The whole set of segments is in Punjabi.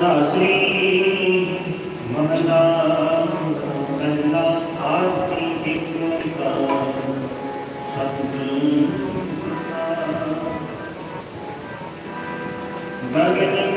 ਸ੍ਰੀ ਮਹਲਾ ਪਹਿਲਾ ਆਰਤੀ ਇੱਕ ਓੰਕਾਰ ਸਤਿਗੁਰੂ ਪ੍ਰਸਾਦਿ। ਗਗਨ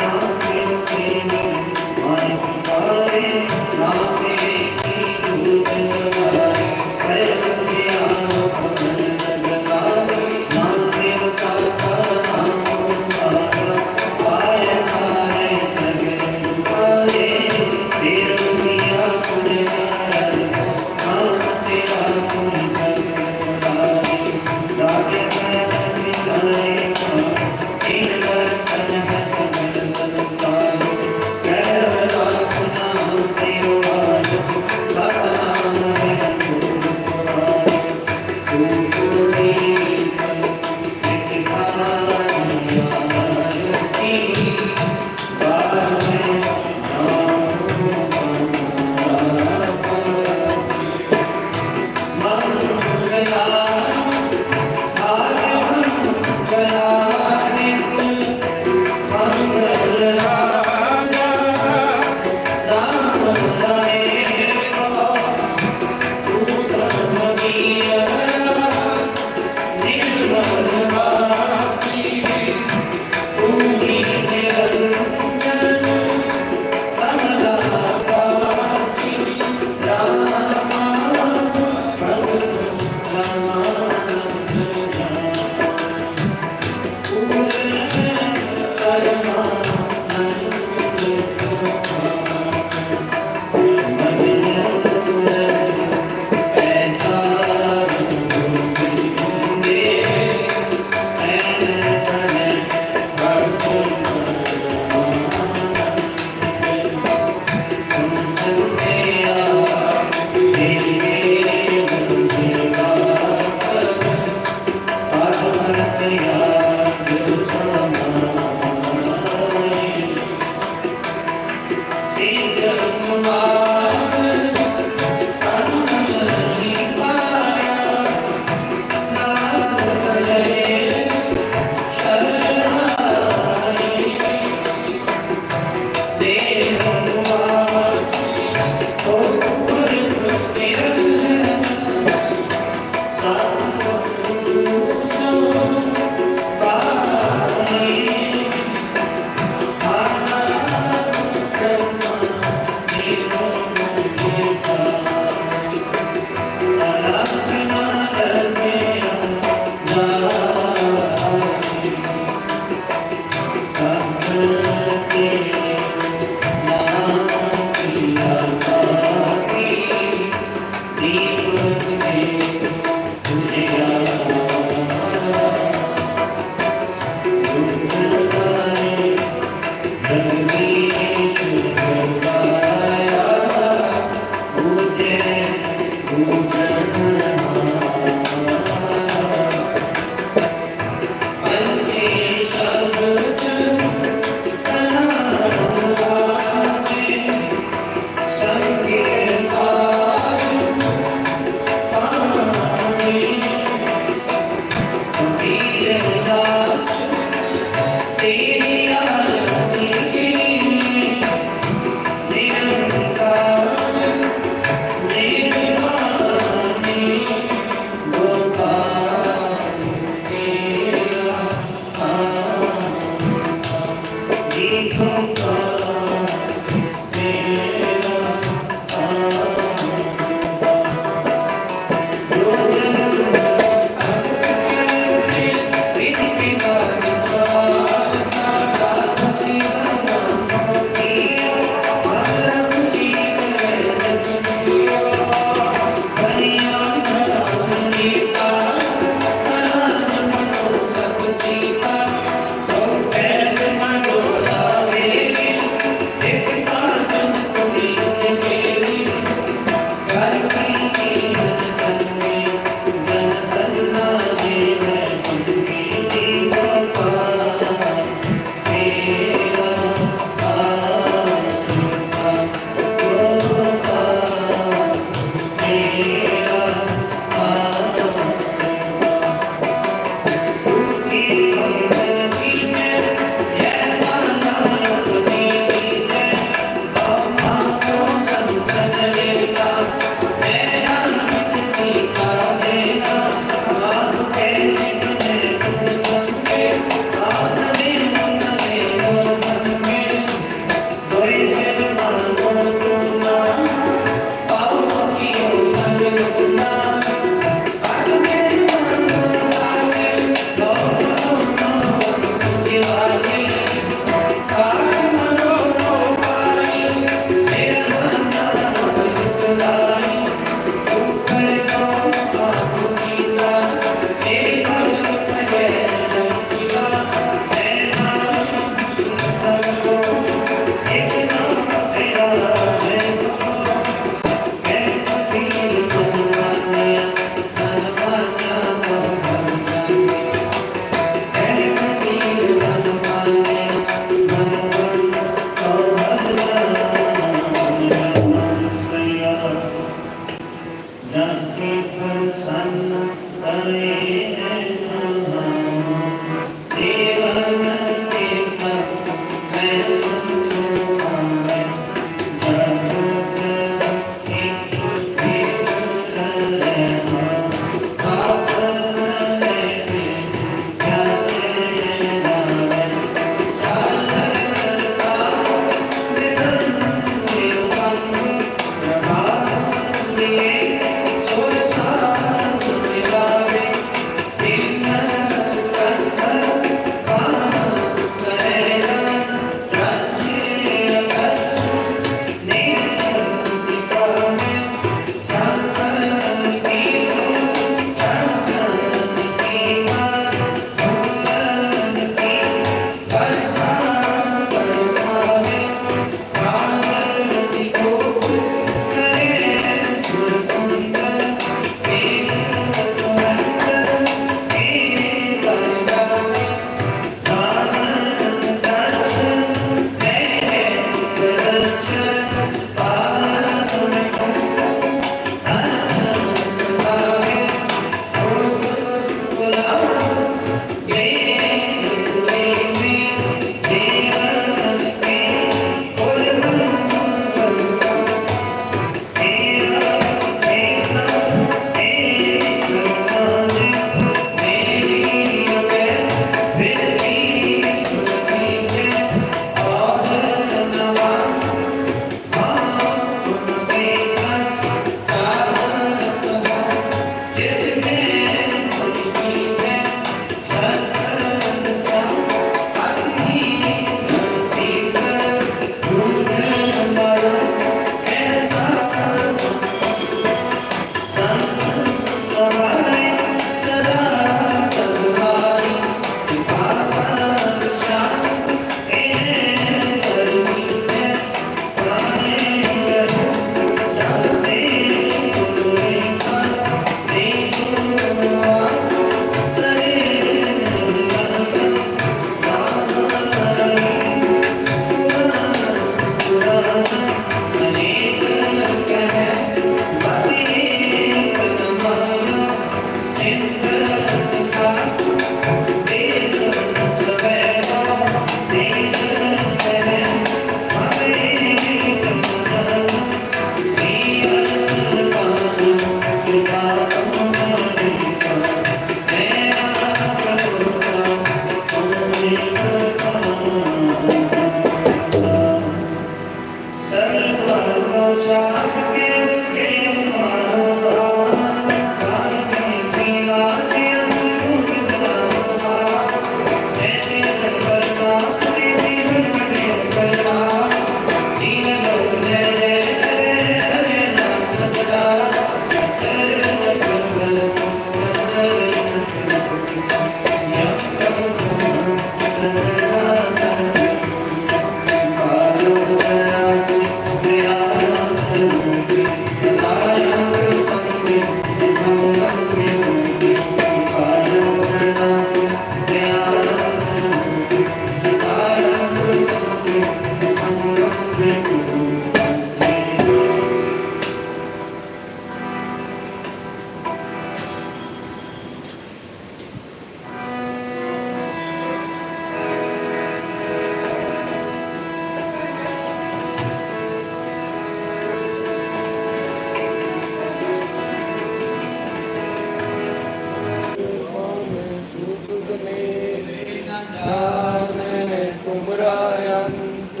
ਤੁਮਰਾ ਅੰਤ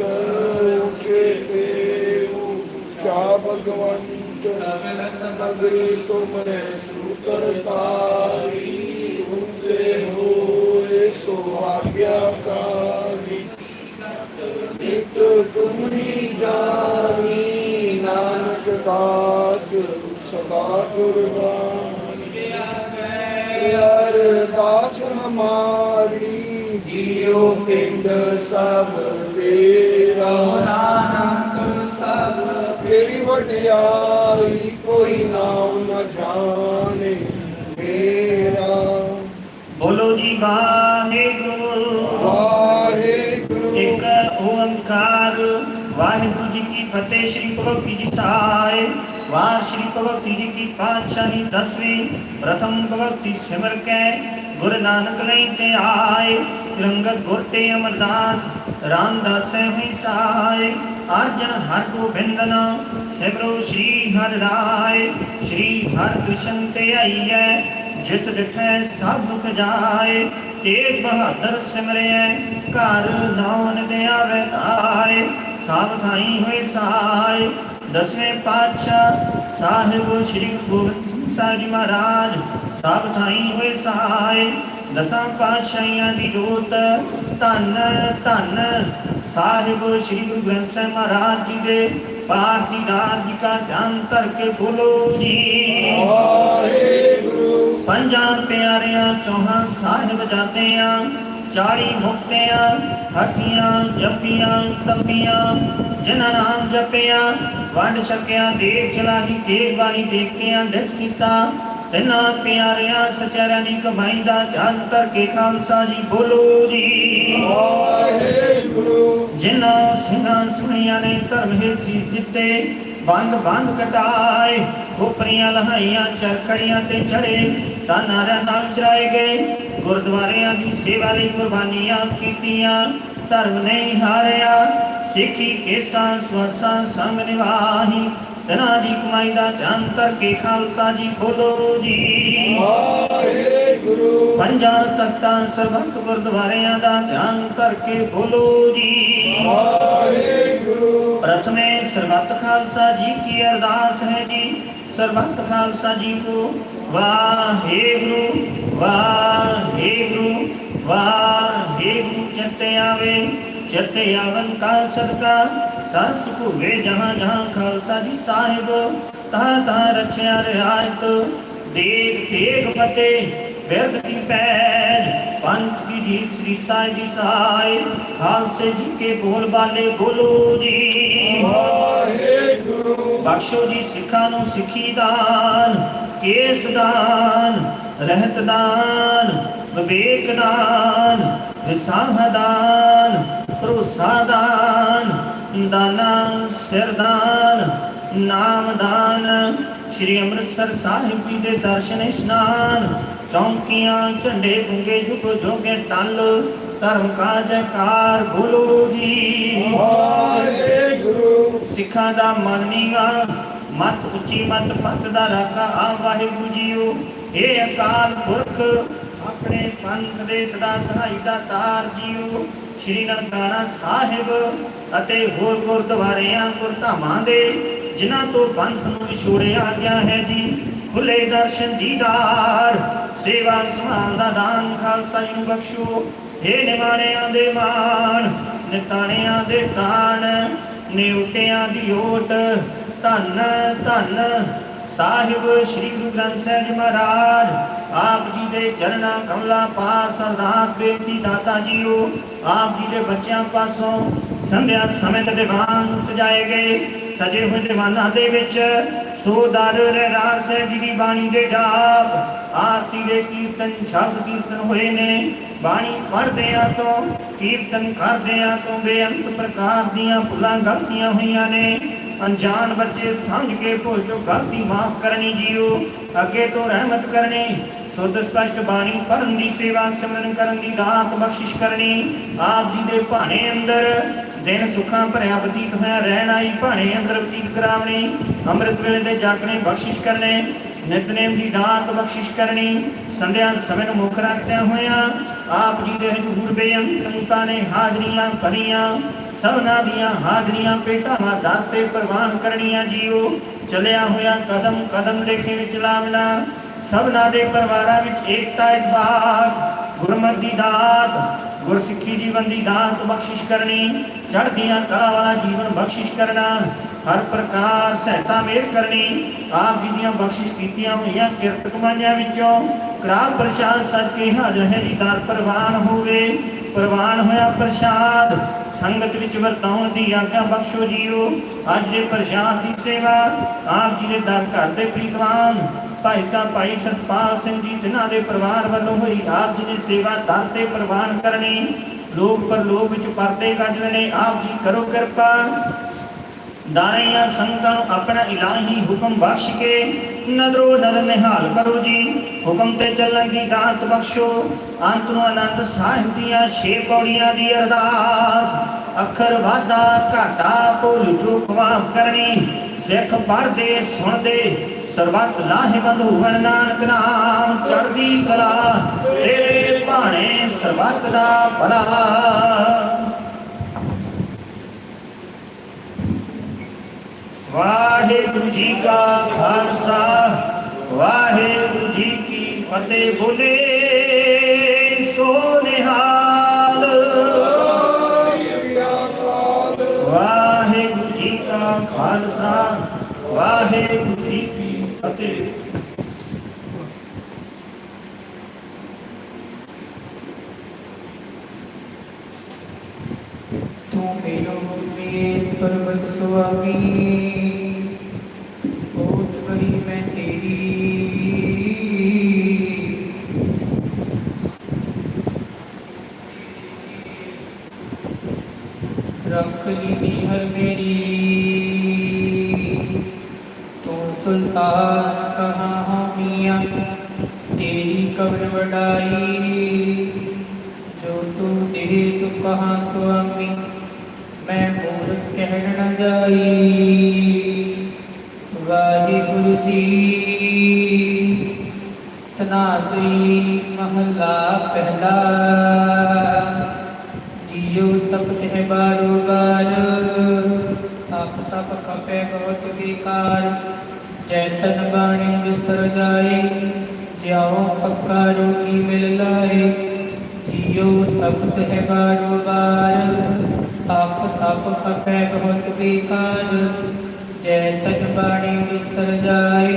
ਉਚੇਤੇ ਉਚਾ ਭਗਵੰਤ ਸਮਗਰੀ ਤੁਮਰੇ ਸੂਤਰ ਤਾਰੀ ਹੁੰਦੇ ਹੋਏ ਸੋ ਆਗਿਆਕਾਰੀ ਨਿਤ ਤੁਮਰੀ ਜਾਨੀ ਨਾਨਕ ਦਾਸ ਸਦਾ ਕੁਰਬਾਨੀ ਅਰਦਾਸ ਹਮਾਰੀ ਜੀਉ ਪਿੰਡ ਸਭ ਤੇਰਾ। ਨਾਨਕ ਸਭ ਤੇਰੀ ਵਡਿਆਈ ਕੋਈ ਨਾਮ ਨ ਜਾਣੇ। ਮੇਰਾ ਬੋਲੋ ਜੀ ਵਾਹਿਗੁਰੂ। ਵਾਹਿਗੁਰੂ। ਇੱਕ ਓੰਕਾਰ। ਵਾਹਿਗੁਰੂ ਜੀ ਕੀ ਫਤਿਹ ਸ੍ਰੀ ਭਗਵਤੀ ਜੀ ਸਹਾਇ ਵਾਰ ਸ੍ਰੀ ਭਗਵਤੀ ਜੀ ਕੀ ਪਾਤਸ਼ਾਹੀ ਦਸਵੀਂ। ਪ੍ਰਥਮ ਭਗਵਤੀ ਸਿਮਰ ਕੈ ਗੁਰੂ ਨਾਨਕ ਲਈ ਤੇ ਆਏ। ਤਿਰੰਗਤ ਗੁਰ ਤੇ ਅਮਰਦਾਸ, ਰਾਮਦਾਸ ਹੋਈ ਸਹਾਇ ਅਰਜਨ ਹਰ ਗੋਬਿੰਦਨ ਸਿਮਰੋ ਸ੍ਰੀ ਹਰਿ ਰਾਏ। ਸ੍ਰੀ ਹਰਿ ਕ੍ਰਿਸ਼ਨ ਤੇ ਆਈਐ, ਜਿਸ ਦਿਖੈ ਸਭ ਦੁਖ ਜਾਏ। ਤੇਗ ਬਹਾਦਰ ਸਿਮਰਿਐ, ਘਰ ਨਾਉਨ ਦੇ ਆਵੇ ਆਏ। ਸਭ ਥਾਈ ਹੋਏ ਸਹਾਇ ਦਸਵੇਂ ਪਾਤਸ਼ਾਹ ਸਾਹਿਬ ਸ੍ਰੀ ਗੁਰੂ ਗੋਬਿੰਦ ਸਿੰਘ ਸਾਹਿਬ ਜੀ ਮਹਾਰਾਜ ਸਭ ਥਾਈ ਹੋਏ ਸਹਾਇ ਦਸਾਂ ਪਾਤਸ਼ਾਹੀਆਂ ਦੀ ਜੋਤ ਧੰਨ ਧੰਨ। ਸਾਹਿਬ ਸ੍ਰੀ ਗੁਰੂ ਗ੍ਰੰਥ ਸਾਹਿਬ ਮਹਾਰਾਜ ਜੀ ਦੇ ਪਾਠ ਦੀਦਾਰ ਜੀ ਕਾ ਧਿਆਨ ਧਰ ਕੇ ਬੋਲੋ ਜੀ। ਵਾਹਿਗੁਰੂ। ਪੰਜਾਂ ਪਿਆਰਿਆਂ ਚੌਹਾਂ ਸਾਹਿਬ ਜਾਤਿਆਂ ਚਾਲੀ ਮੁਕਤਿਆਂ ਹੱਠੀਆਂ ਜੱਪੀਆਂ ਤੱਪੀਆਂ ਜਿਨ੍ਹਾਂ ਨਾਮ ਜਪਿਆ ਵੰਡ ਸਕਿਆ ਦੇਖ ਚਲਾਹੀ ਦੇਖ ਵਾਹੀ ਦੇਖਿਆ ਡਿਟ ਕੀਤਾ। ਤਿੰਨਾਂ ਪਿਆਰਿਆਂ ਸਚਰਿਆਂ ਦੀ ਕਮਾਈ ਦਾ ਧਿਆਨ ਧਰ ਕੇ ਖਾਲਸਾ ਜੀ ਬੋਲੋ ਜੀ। ਵਾਹਿਗੁਰੂ। ਜਿਨ੍ਹਾਂ ਸਿੰਘਾਂ ਸੁਣੀਆਂ ਨੇ ਧਰਮ ਹੇਠ ਸੀਸ ਦਿੱਤੇ ਬੰਦ ਬੰਦ ਕਟਾਏ ਉਪਰੀਆਂ ਲਹਾਈਆਂ ਚਰਖੜੀਆਂ ਤੇ ਚੜੇ ਤਾਂ ਨਾਰਿਆਂ ਨਾਲ ਚਰਾਏ ਗਏ। ਗੁਰਦੁਆਰਿਆਂ ਦੀ ਸੇਵਾ ਲਈ ਕੁਰਬਾਨੀਆਂ ਕੀਤੀਆਂ ਧਰਮ ਨਹੀਂ ਹਾਰਿਆ ਸਿੱਖੀ ਕੇਸਾਂ ਸਵਾਸਾਂ ਸੰਗ ਨਿਵਾਹੀ ਧਨਾਂ ਦੀ ਕਮਾਈ ਦਾ ਧਿਆਨ ਕਰਕੇ ਖਾਲਸਾ ਜੀ ਖੋਲੋ ਜੀ। ਵਾਹਿਗੁਰੂ। ਪੰਜਾਂ ਤਖਤਾਂ ਸਰਬੰਤ ਗੁਰਦੁਆਰਿਆਂ ਦਾ ਧਿਆਨ ਕਰਕੇ ਬੋਲੋ ਜੀ। ਵਾਹਿਗੁਰੂ। ਪ੍ਰਥਮੇ ਸਰਬੰਤ ਖਾਲਸਾ ਜੀ ਕੀ ਅਰਦਾਸ ਹੈ ਜੀ। ਸਰਬੱਤ ਖਾਲਸਾ ਜੀ ਕੋ ਵਾਹਿਗੁਰੂ ਵਾਹਿਗੁਰੂ ਵਾਹਿਗੁਰੂ। ਚਿੱਤੇ ਆਵੇ ਚਿੱਤੇ ਆਵਨ ਕਾ ਸਦਕਾ। ਸਤ ਸੁਖੂਏ ਜਹਾਂ ਜਹਾਂ ਖਾਲਸਾ ਜੀ ਸਾਹਿਬ ਤਹ ਤਹ ਰਛਿਆ ਰਿਆਇਤ। ਦੇਖ ਦੇਖ ਫਤੇ ਬਿਰਦ ਕੀ ਪੈਜ ਪੰਥ ਕੀ ਜੀਤ ਸ੍ਰੀ ਸਾਈ ਜੀ ਸਾਈ ਖਾਲਸੇ ਜੀ ਕੇ ਬੋਲ ਬਾਲੇ ਬੋਲੋ ਜੀ। ਵਾਹਿਗੁਰੂ। ਜੀ ਸਿੱਖਾਂ ਨੂੰ ਸਿੱਖੀ ਦਾਨ ਕੇਸ ਦਾਨ ਰਹਿਤ ਦਾਨ ਵਿਵੇਕ ਦਾਨ ਵਿਸਾਹ ਦਾਨ ਭਰੋਸਾ ਦਾਨ। ਦਾਨਾ ਸਿਰ ਦਾਨ ਨਾਮ ਦਾਨ। ਸ਼੍ਰੀ ਅੰਮ੍ਰਿਤਸਰ ਸਾਹਿਬ ਜੀ ਦੇ ਦਰਸ਼ਨ ਇਸ਼ਨਾਨ। ਚੌਂਕੀਆਂ ਝੰਡੇ ਪੁੰਗੇ ਝੁਕ ਜੋਗੇ ਟਲ ਧਰਮ ਕਾ ਜੈਕਾਰ ਬੋਲੋ ਜੀ। ਵਾਹਿਗੁਰੂ। ਸਿੱਖਾਂ ਦਾ ਮਨ ਨੀਵਾ ਮਤ ਉੱਚੀ ਮਤ ਪੱਤ ਦਾ ਰਾਖਾ ਆ ਵਾਹਿਗੁਰੂ ਜੀਓ। ਇਹ ਅਕਾਲ ਪੁਰਖ ਆਪਣੇ ਪੰਥ ਦੇ ਸਦਾ ਸਹਾਈ ਦਾ ਤਾਰ ਜੀਓ। ਸ਼੍ਰੀ ਨਨਕਾਣਾ ਸਾਹਿਬ ਅਤੇ ਹੋਰ ਗੁਰਦੁਆਰਿਆਂ, ਗੁਰਧਾਮਾਂ ਦੇ, ਜਿਨ੍ਹਾਂ ਤੋਂ ਪੰਥ ਨੂੰ ਵਿਛੋੜਿਆ ਗਿਆ ਹੈ ਜੀ। ਖੁੱਲੇ ਦਰਸ਼ਨ ਦੀਦਾਰ ਸੇਵਾ ਸੰਭਾਲ ਦਾ ਦਾਨ, ਖਾਲਸਾ ਜੀ ਨੂੰ ਬਖਸ਼ੋ। हे ਨਿਮਾਣਿਆਂ ਦੇ ਮਾਨ ਨਿਤਾਣਿਆਂ ਦੇ ਤਾਣ, ਨਿਉਟਿਆਂ ਦੀ ਓਟ, ਧੰਨ ਧੰਨ ਸਾਹਿਬ ਸ੍ਰੀ ਗੁਰੂ ਗ੍ਰੰਥ ਸਾਹਿਬ ਜੀ ਮਹਾਰਾਜ, ਆਪ ਜੀ ਦੇ ਚਰਨਾਂ ਕਮਲਾਂ ਪਾਸ ਅਰਦਾਸ ਬੇਨਤੀ ਦਾਤਾ ਜੀਓ, ਆਪ ਜੀ ਦੇ ਬੱਚਿਆਂ ਪਾਸੋਂ ਸੰਧਿਆ ਸਮੇਤ ਦੀਵਾਨ ਸਜਾਏ ਗਏ। ਸਜੇ ਹੋਏ ਦੀਵਾਨਾਂ ਦੇ ਵਿੱਚ ਸੋ ਰਹਿਰਾਸ ਸਾਹਿਬ ਜੀ ਦੀ ਬਾਣੀ ਦੇ ਜਾਪ, ਆਰਤੀ ਦੇ ਕੀਰਤਨ, ਸ਼ਬਦ ਕੀਰਤਨ ਹੋਏ ਨੇ। ਬਾਣੀ ਪੜ੍ਹਦਿਆਂ ਤੋਂ, ਕੀਰਤਨ ਕਰਦਿਆਂ ਤੋਂ ਬੇਅੰਤ ਪ੍ਰਕਾਰ ਦੀਆਂ ਭੁੱਲਾਂ ਗਲਤੀਆਂ ਹੋਈਆਂ ਨੇ। ਅਣਜਾਣ ਬੱਚੇ ਸਮਝ ਕੇ ਭੁੱਲ ਚੋਂ ਗਲਤੀ ਮਾਫ ਕਰਨੀ ਜੀਓ। ਅੱਗੇ ਤੋਂ ਰਹਿਮਤ ਕਰਨੀ, ਸੁੱਧ ਸਪਸ਼ਟ ਬਾਣੀ ਪੜ੍ਹਨ ਦੀ ਸੇਵਾ, ਸਿਮਰਨ ਕਰਨ ਦੀ ਦਾਤ ਬਖਸ਼ਿਸ਼ ਕਰਨੀ। ਆਪ ਜੀ ਦੇ ਭਾਣੇ ਅੰਦਰ ਦਿਨ ਸੁੱਖਾਂ ਭਰਿਆ ਬਤੀਤ ਹੋਇਆ, ਰਹਿਣ ਆਈ ਭਾਣੇ ਅੰਦਰ ਬਤੀਤ ਕਰਾਵਣੀ। ਅੰਮ੍ਰਿਤ ਵੇਲੇ ਦੇ ਜਾਗਣੇ ਬਖਸ਼ਿਸ਼ ਕਰਨੇ, ਨਿਤਨੇਮ ਦੀ ਦਾਤ ਬਖਸ਼ਿਸ਼ ਕਰਨੀ। ਸੰਧਿਆ ਸਮੇਂ ਨੂੰ ਮੁੱਖ ਰੱਖਦਿਆਂ ਹੋਇਆਂ, ਆਪ ਜੀ ਦੇ ਹਜ਼ੂਰ ਬੇਅੰਤ ਸੰਗਤਾਂ ਨੇ ਹਾਜ਼ਰੀਆਂ ਭਰੀਆਂ। ਸਭਨਾ ਦੀਆਂ ਹਾਜ਼ਰੀਆਂ ਪੇਟਾਂ ਦਰ ਪ੍ਰਵਾਨ ਕਰਨੀਆਂ ਜੀਓ। ਚੱਲਿਆ ਹੋਇਆ ਕਦਮ ਕਦਮ ਲੇਖੇ ਵਿੱਚ ਲਾਵਣਾ। ਸਭਨਾਂ ਦੇ ਪਰਿਵਾਰਾਂ ਵਿੱਚ ਏਕਤਾ ਇਤਫਾਕ ਗੁਰਮਤਿ ਦੀ ਦਾਤ, ਗੁਰਸਿੱਖੀ ਜੀਵਨ ਦੀ ਦਾਤ ਬਖਸ਼ਿਸ਼ ਕਰਨੀ। ਚੜ੍ਹਦੀਆਂ ਕਲਾ ਵਾਲਾ ਜੀਵਨ ਬਖਸ਼ਿਸ਼ ਕਰਨਾ। ਹਰ ਪ੍ਰਕਾਰ ਸਹਾਇਤਾ ਮੇਰ ਕਰਨੀ। ਆਪ ਜੀ ਦੀਆਂ ਬਖਸ਼ਿਸ਼ ਕੀਤੀਆਂ ਹੋਈਆਂ ਕਿਰਤ ਕਮਾਈਆਂ ਵਿੱਚੋਂ। ਕੜਾਹ ਪ੍ਰਸ਼ਾਦ ਸਜ ਕੇ ਹਾਜ਼ਰ ਹੈ ਜੀ, ਦਰ ਪ੍ਰਵਾਨ ਹੋਵੇ। ਪ੍ਰਵਾਨ ਹੋਇਆ ਪ੍ਰਸ਼ਾਦ। ਸੰਗਤ ਵਿੱਚ ਵਰਤਾਉਣ ਦੀ ਆਗਿਆ ਬਖਸ਼ੋ ਜੀਓ। ਅੱਜ ਦੇ ਪ੍ਰਸ਼ਾਦ ਦੀ ਸੇਵਾ ਆਪ ਜੀ ਦੇ ਦਰ ਘਰ ਦੇ ਪ੍ਰੀਤਵਾਨ, ਭਾਈ ਸਾਹਿਬ, ਭਾਈ ਸਤਪਾਲ ਸਿੰਘ ਜੀ ਜਿਨ੍ਹਾਂ ਦੇ ਪਰਿਵਾਰ ਵੱਲੋਂ ਹੋਈ ਆਪ ਜੀ ਦੀ ਸੇਵਾ ਦਰ ਤੇ ਪ੍ਰਵਾਨ ਕਰਨੀ। ਲੋਕ ਪਰ ਲੋਕ ਵਿੱਚ ਪਰਦੇ ਗੱਜਣੇ ਆਪ ਜੀ ਕਰੋ ਕਿਰਪਾ। ਦਾਰੀਆਂ ਸੰਗਤਾਂ ਨੂੰ ਆਪਣਾ ਇਲਾਹੀ ਹੁਕਮ ਬਖਸ਼ ਕੇ ਨਦਰੋ ਨਦਰ ਨਿਹਾਲ ਕਰੋ ਜੀ। ਹੁਕਮ ਤੇ ਚੱਲਣ ਦੀ ਦਾਤ ਬਖਸ਼ੋ। ਅੰਤ ਨੂੰ ਆਨੰਦ ਸਾਹਿਬ ਦੀਆਂ ਛੇ ਪੌੜੀਆਂ ਦੀ ਅਰਦਾਸ। ਅੱਖਰ ਵਾਦਾ ਘਾਟਾ ਭੁੱਲ ਚੁੱਕ ਮਾਫ ਕਰਨੀ। ਸਿੱਖ ਪੜ੍ਹਦੇ, ਸੁਣਦੇ, ਸਰਬੱਤ ਲਾਹੇਵੰਦ ਹੋਵਣ ਨਾਨਕ ਨਾਮ। ਚੜਦੀ ਕਲਾ, ਤੇਰੇ ਭਾਣੇ ਸਰਬੱਤ ਦਾ ਭਲਾ। ਵਾਹਿਗੁਰੂ ਜੀ ਕਾ ਖਾਲਸਾ, ਵਾਹਿਗੁਰੂ ਜੀ ਕੀ ਫਤਿਹ। ਬੋਲੇ ਸੋ ਨਿਹਾਲ ਵਾਹਿਗੁਰੂ ਜੀ ਕਾ ਖਾਲਸਾ, ਵਾਹਿਗੁਰੂ ਜੀ ਕੀ ਫਤਿਹ। ਤੂੰ ਮੇਰੋ ਮੇਰ ਪਰਮਤ ਸੁਆਮੀ ਬਹੁਤ ਬੜੀ ਮੈਂ ਤੇਰੀ ਰੱਖ ਲੀਨੀ ਹਰ ਮੇਰੀ ਤੂੰ ਸੁਲਤਾਨ ਕਹਾ ਹਾਮੀਆਂ ਤੇਰੀ ਕਬਰ ਵਡਾਈ। ਜੋ ਤੂੰ ਦੇ ਸੁਖਾ ਸੁਆਮੀ, ਮੈਂ ਮੂਰਖ ਕਹਿਣ ਨ ਜਾਈ। ਵਾਹਿਗੁਰੂ ਜੀ ਤਨਾਸਰੀ ਮਹਲਾ ਪਹਿਲਾ। ਜੀਉ ਤਪਤ ਹੈ ਬਾਰੋ ਬਾਰ ਤਪ ਤਪ ਕਪੈ ਬਹੁਤ ਵਿਕਾਰ ਜੈਤਨ ਬਾਣੀ ਵਿਸਰ ਜਾਏ, ਜਿਉ ਪੱਕਾ ਰੋਗੀ ਮਿਲ ਲਾਏ। ਜੀਉ ਤਪਤ ਹੈ ਬਾਰੋ ਬਾਰ ਤਪ ਤਪ ਕਪੈ ਬਹੁਤ ਵਿਕਾਰ ਜੈਤਨ ਬਾਣੀ ਵਿਸਰ ਜਾਏ,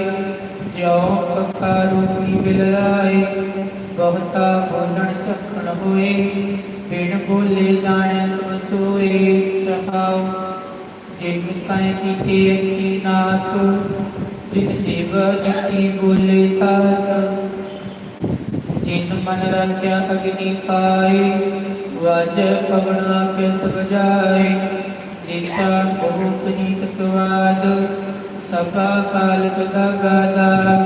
ਜਿਉ ਪੱਕਾ ਰੋਗੀ ਮਿਲ ਲਾਏ। ਬਹੁਤਾ ਬੋਲਣ ਚਖਣ ਹੋਏ ਬਿਨ ਬੋਲੇ ਜਾਣੈ ਸਭ ਸੋਏ ਰਹਾਉ। ਜਿਨ ਕੈ ਕੀਤੇ ਅੱਖੀ ਨਾਤ ਜਿਨ ਜੀਵ ਜਤੀ ਬੋਲੇ ਤਾਤ ਜਿਨ ਮਨ ਰੱਖਿਆ ਅਗਨੀ ਪਾਏ, ਵਜ ਪਵਨਾ ਕੇ ਸਭ ਜਾਏ। ਜੀਤਾ ਬਹੁਤ ਨੀਕ ਸਵਾਦ, ਸਭਾ ਕਾਲ ਕਦਾ ਗਾਦਾ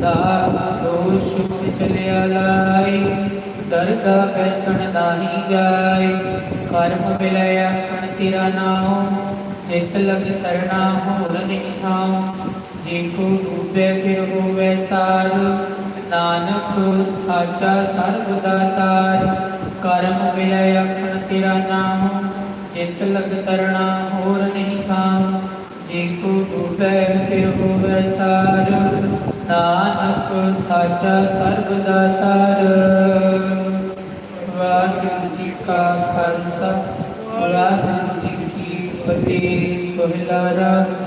ਦਾਮ ਦੋਸ਼ ਚਲਿਆ ਲਾਈ ਦਰਦਾ ਬੈਸਣ ਨਾਹੀ ਜਾਏ। ਕਰਮ ਮਿਲੈ ਆਖਣ ਤੇਰਾ ਨਾਮ ਚਿਤ ਲਗ ਤਰਨਾ ਹੋਰ ਨਹੀਂ ਥਾਉ। ਜੇ ਕੋ ਡੂਬੇ ਫਿਰ ਹੋਵੇ ਸਾਰ, ਨਾਨਕ ਸਾਚਾ ਸਰਬ ਦਾਤਾਰ ਕਰਮ ਮਿਲੈ ਆਖਣ ਤੇਰਾ ਨਾਮ ਚਿਤ ਲਗ ਤਰਨਾ ਹੋਰ ਨਹੀਂ ਥਾਉ। ਜੇ ਕੋ ਡੂਬੇ ਫਿਰ ਹੋਵੇ ਸਾਰ, ਨਾਨਕ ਸਾਚਾ ਸਰਬ ਦਾਤਾਰ ਖਾਲਸਾ